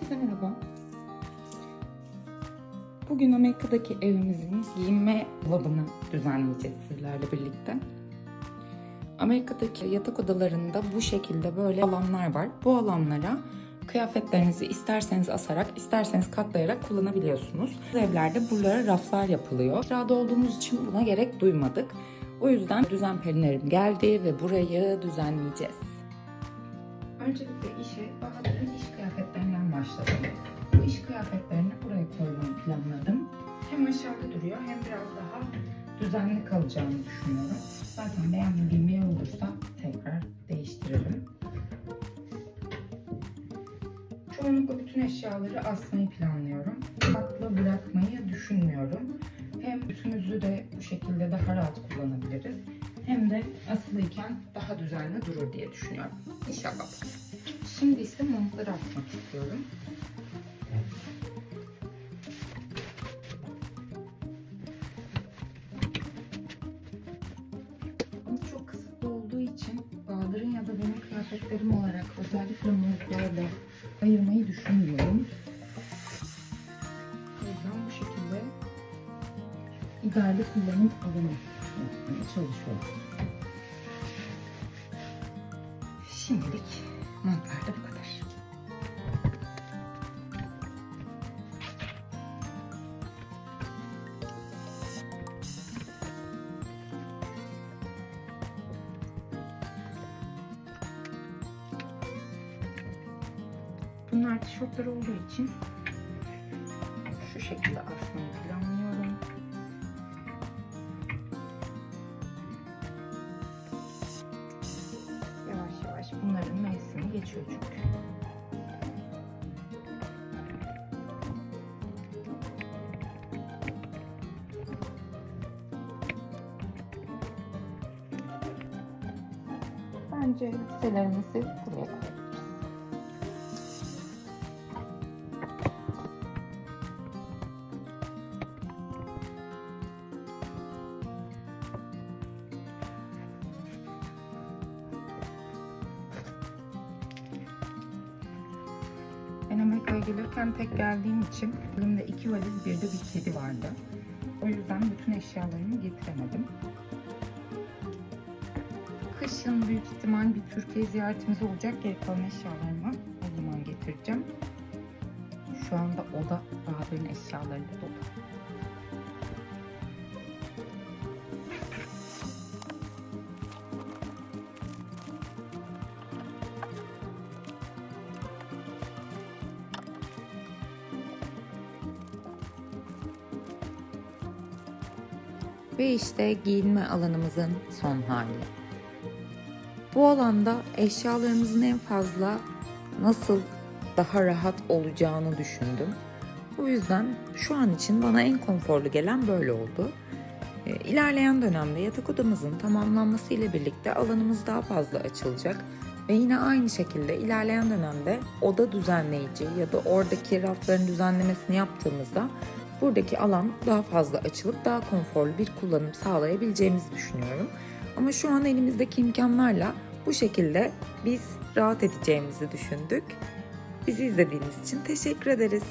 Herkese merhaba. Bugün Amerika'daki evimizin giyinme dolabını düzenleyeceğiz sizlerle birlikte. Amerika'daki yatak odalarında bu şekilde böyle alanlar var. Bu alanlara kıyafetlerinizi isterseniz asarak, isterseniz katlayarak kullanabiliyorsunuz. Evlerde buralara raflar yapılıyor. Kirada olduğumuz için buna gerek duymadık. O yüzden düzen perinerim geldi ve burayı düzenleyeceğiz. Öncelikle işe Bahadır'ın iş planladım. Hem aşağıda duruyor hem biraz daha düzenli kalacağını düşünüyorum. Zaten beğenmediğim bir yer olursa tekrar değiştiririm. Çoğunlukla bütün eşyaları asmayı planlıyorum. Farklı bırakmayı düşünmüyorum. Hem bütünüzü de bu şekilde daha rahat kullanabiliriz. Hem de asılıyken daha düzenli durur diye düşünüyorum. İnşallah. Şimdi ise montları asmak istiyorum. İçin Bahadır'ın ya da benim kıyafetlerim olarak özellikle montlarla ayırmayı düşünmüyorum. O yüzden bu şekilde ideali kullanım alanı çalışıyorum. Şimdilik montlar da bu kadar. Bunlar tişörtler olduğu için şu şekilde asmayı planlıyorum. Yavaş yavaş bunların mevsimi geçiyor çünkü. Bence elbiselerimizi buraya koyabiliriz. Amerika'ya gelirken tek geldiğim için elimde iki valiz bir de bir kedi vardı. O yüzden bütün eşyalarımı getiremedim. Kışın büyük ihtimal bir Türkiye ziyaretimiz olacak. Geri kalan eşyalarımı o zaman getireceğim. Şu anda oda Bahadır'ın eşyalarıyla dolu. Ve işte giyinme alanımızın son hali. Bu alanda eşyalarımızın en fazla nasıl daha rahat olacağını düşündüm. O yüzden şu an için bana en konforlu gelen böyle oldu. E, İlerleyen dönemde yatak odamızın tamamlanması ile birlikte alanımız daha fazla açılacak ve yine aynı şekilde ilerleyen dönemde oda düzenleyici ya da oradaki rafların düzenlemesini yaptığımızda buradaki alan daha fazla açılıp daha konforlu bir kullanım sağlayabileceğimizi düşünüyorum. Ama şu an elimizdeki imkanlarla bu şekilde biz rahat edeceğimizi düşündük. Bizi izlediğiniz için teşekkür ederiz.